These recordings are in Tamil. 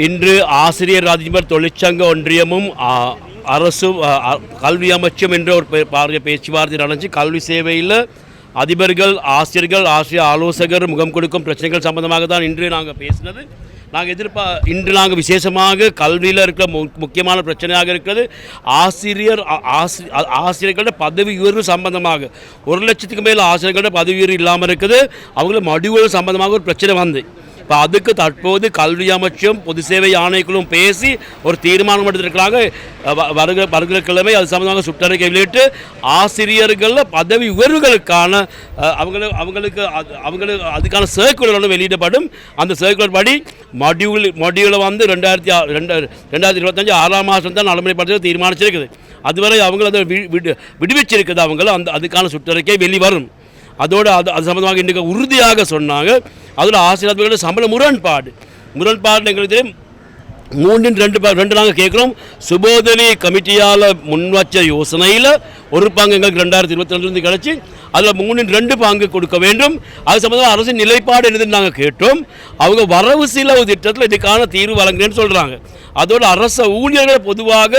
இன்று ஆசிரியர் அதிபர் தொழிற்சங்க ஒன்றியமும் அரசு கல்வி அமைச்சும் என்ற ஒரு பே- பாரிய பேச்சுவார்த்தை நடந்துச்சு. கல்வி சேவையில் அதிபர்கள் ஆசிரியர்கள் ஆசிரியர் ஆலோசகர் முகம் கொடுக்கும் பிரச்சனைகள் சம்பந்தமாக தான் இன்று நாங்கள் பேசினது. நாங்கள் எதிர்பா இன்று நாங்கள் விசேஷமாக கல்வியில் இருக்கிற மு முக்கியமான பிரச்சனையாக இருக்கிறது. ஆசிரியர் ஆ- ஆசிரியர்களோட பதவி உயர்வு சம்பந்தமாக. ஒரு லட்சத்துக்கு மேல் ஆசிரியர்களோட பதவி உயர்வு இல்லாமல் இருக்குது. அவங்கள மடிவுகள் சம்பந்தமாக ஒரு பிரச்சனை வந்து. இப்போ அதுக்கு தற்போது கல்வி அமைச்சும் பொது சேவை ஆணைக்குழுவும் பேசி ஒரு தீர்மானம் எடுத்திருக்கிறாங்க. வ- வருகிற வருகிற கிழமை அது சம்பந்தமாக சுற்றறிக்கை வெளியிட்டு ஆசிரியர்களில் பதவி உயர்வுகளுக்கான அஹ், அவங்களுக்கு அவங்களுக்கு அது- அவங்களுக்கு அதுக்கான சர்க்குலர் ஒன்று வெளியிடப்படும். அந்த சர்க்குலர் படி மடியூல் மடியூலை வந்து ரெண்டாயிரத்தி ஆ- ரெண்டாயிரத்தி இருபத்தஞ்சு ஆறாம் மாதம் தான் நடைமுறைப்படுத்த தீர்மானிச்சிருக்குது. அதுவரை அவங்கள அதை வி- விடு விடுவிச்சிருக்குது அவங்கள. அந்த அதுக்கான சுற்றறிக்கை வெளிவரும். அதோடு அது அது சம்மந்தமாக இன்றைக்கு உறுதியாக சொன்னாங்க. அதில் ஆசிரியர் சம்பள முரண்பாடு. முரண்பாடு எங்களுக்கு தெரியும் மூன்றின் ரெண்டு ரெண்டு நாங்கள் கேட்குறோம் சுபோதரி கமிட்டியால் முன்வச்ச யோசனையில் ஒரு பங்கு எங்களுக்கு ரெண்டாயிரத்தி இருபத்தி ரெண்டுலேருந்து கிடச்சி அதில் மூணின் ரெண்டு பங்கு கொடுக்க வேண்டும். அது சம்மந்தமாக அரசின் நிலைப்பாடு என்னதுன்னு நாங்கள் கேட்டோம். அவங்க வரவு செலவு திட்டத்தில் இதுக்கான தீர்வு வழங்குறேன்னு சொல்கிறாங்க அதோட அரச ஊழியர்களை பொதுவாக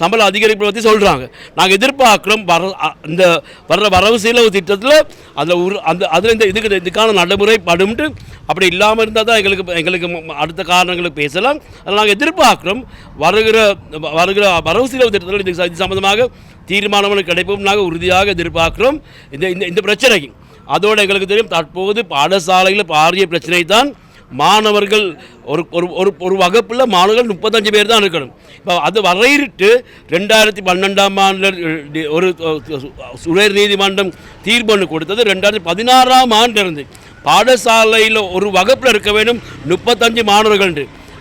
சம்பள அதிகரிப்பை பற்றி சொல்கிறாங்க நாங்கள் எதிர்பார்க்குறோம் வர இந்த வர்ற வரவு செலவு திட்டத்தில் அதில் ஒரு அந்த அதில் இந்த இதுக்கு இதுக்கான நடைமுறை படும்ட்டு அப்படி இல்லாமல் இருந்தால் தான் எங்களுக்கு எங்களுக்கு அடுத்த காரணங்களுக்கு பேசலாம். அதில் நாங்கள் எதிர்பார்க்குறோம். வருகிற வருகிற வரவு செலவு திட்டத்தில் இது சம்பந்தமாக தீர்மானங்கள் கிடைப்போம் நாங்கள் உறுதியாக எதிர்பார்க்குறோம். இந்த இந்த இந்த பிரச்சனைக்கு. அதோடு எங்களுக்கு தெரியும் தற்போது பாடசாலையில் பாரிய பிரச்சனை தான் மாணவர்கள் ஒரு ஒரு ஒரு ஒரு வகுப்பில் மாணவர்கள் முப்பத்தஞ்சு பேர் தான் இருக்கணும். இப்போ அது வரையிட்டு ரெண்டாயிரத்தி பன்னெண்டாம் ஆண்டில் ஒரு உயர் நீதிமன்றம் தீர்ப்பு ஒன்று கொடுத்தது. ரெண்டாயிரத்தி பதினாறாம் ஆண்டு இருந்து பாடசாலையில் ஒரு வகுப்பில் இருக்க வேண்டும் முப்பத்தஞ்சு மாணவர்கள்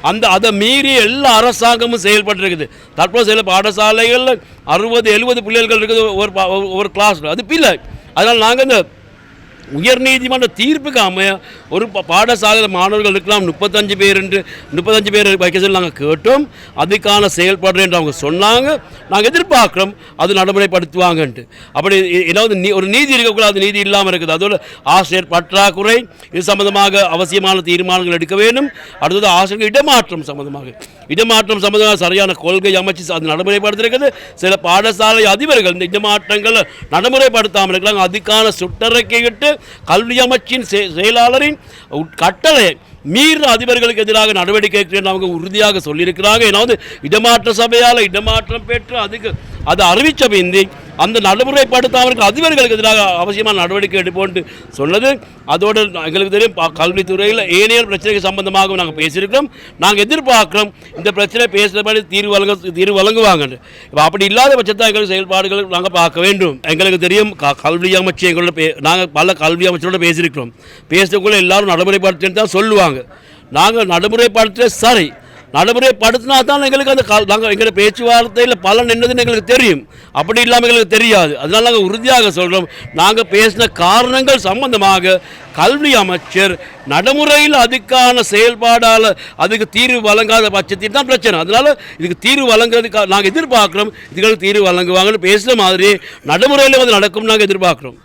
அந்த அதை மீறி எல்லா அரசாங்கமும் செயல்பட்டுருக்குது. தற்போது சில பாடசாலைகளில் அறுபது எழுபது பிள்ளைகள் இருக்குது ஒரு ஒரு கிளாஸ் அது பிள்ளை. அதனால் நாங்கள் இந்த உயர்நீதிமன்ற தீர்ப்புக்கு அமைய ஒரு பாடசாலையில் மாணவர்கள் இருக்கலாம். முப்பத்தஞ்சு பேர் என்று முப்பத்தஞ்சு பேர் வைக்க சொல்லி நாங்கள் கேட்டோம். அதுக்கான செயல்பாடு என்று அவங்க சொன்னாங்க. நாங்கள் எதிர்பார்க்குறோம். அது நடைமுறைப்படுத்துவாங்கன்ட்டு. அப்படி ஏதாவது நீ ஒரு நீதி இருக்கக்கூடாது. நீதி இல்லாமல் இருக்குது. அதோட ஆசிரியர் பற்றாக்குறை இது சம்பந்தமாக அவசியமான தீர்மானங்கள் எடுக்க வேண்டும். அடுத்தது ஆசிரியர் இடமாற்றம் சம்பந்தமாக. இடமாற்றம் சம்பந்தமாக சரியான கொள்கை அமைச்சு அது நடைமுறைப்படுத்திருக்குது. சில பாடசாலை அதிபர்கள் இந்த இடமாற்றங்களை நடைமுறைப்படுத்தாமல் இருக்கலாம். அதுக்கான சுட்டறிக்கையிட்டு கல்வி அமைச்சின் செயலாளரின் கட்டளை மீற அதிபர்களுக்கு எதிராக நடவடிக்கை எடுக்கிறேன்னு அவங்க உறுதியாக சொல்லியிருக்கிறாங்க. வந்து இடமாற்ற சபையால் இடமாற்றம் பெற்று அதுக்கு அதை அறிவித்த பிந்தி அந்த நடைமுறைப்படுத்தாமல் அதிபர்களுக்கு எதிராக அவசியமான நடவடிக்கை எடுப்போம்னு சொன்னது. அதோடு எங்களுக்கு தெரியும் கல்வித்துறையில் ஏனைய பிரச்சனைகள் சம்பந்தமாக நாங்கள் பேசியிருக்கிறோம். நாங்கள் எதிர்பார்க்குறோம் இந்த பிரச்சனை பேசுகிறபடி தீர்வு வழங்க தீர்வு வழங்குவாங்க இப்போ அப்படி இல்லாத பட்சத்தை எங்களுக்கு செயல்பாடுகள் நாங்கள் பார்க்க வேண்டும். எங்களுக்கு தெரியும் க- கல்வி அமைச்சு எங்களோட பே நாங்கள் பல கல்வி அமைச்சரோட பேசியிருக்கிறோம். பேசுறதுக்குள்ளே எல்லாரும் நடைமுறைப்படுத்துன்னு தான் சொல்லுவாங்க. நாங்கள் நடைமுறைப்படுத்த சரி. நடைமுறைப்படுத்தினா தான் எங்களுக்கு அந்த கல் நாங்கள் எங்களோட பேச்சுவார்த்தையில் பலன் என்னதுன்னு எங்களுக்கு தெரியும். அப்படி இல்லாமல் எங்களுக்கு தெரியாது. அதனால் நாங்கள் உறுதியாக சொல்கிறோம் நாங்கள் பேசின காரணங்கள் சம்பந்தமாக கல்வி அமைச்சர் நடைமுறையில் அதுக்கான செயல்பாடால் அதுக்கு தீர்வு வழங்காத பட்சத்தில் தான் பிரச்சனை. அதனால் இதுக்கு தீர்வு வழங்குறதுக்கு நாங்கள் எதிர்பார்க்குறோம். இதுகளுக்கு தீர்வு வழங்குவாங்கன்னு பேசுகிற மாதிரி நடைமுறையில் வந்து நடக்கும் நாங்கள் எதிர்பார்க்குறோம்.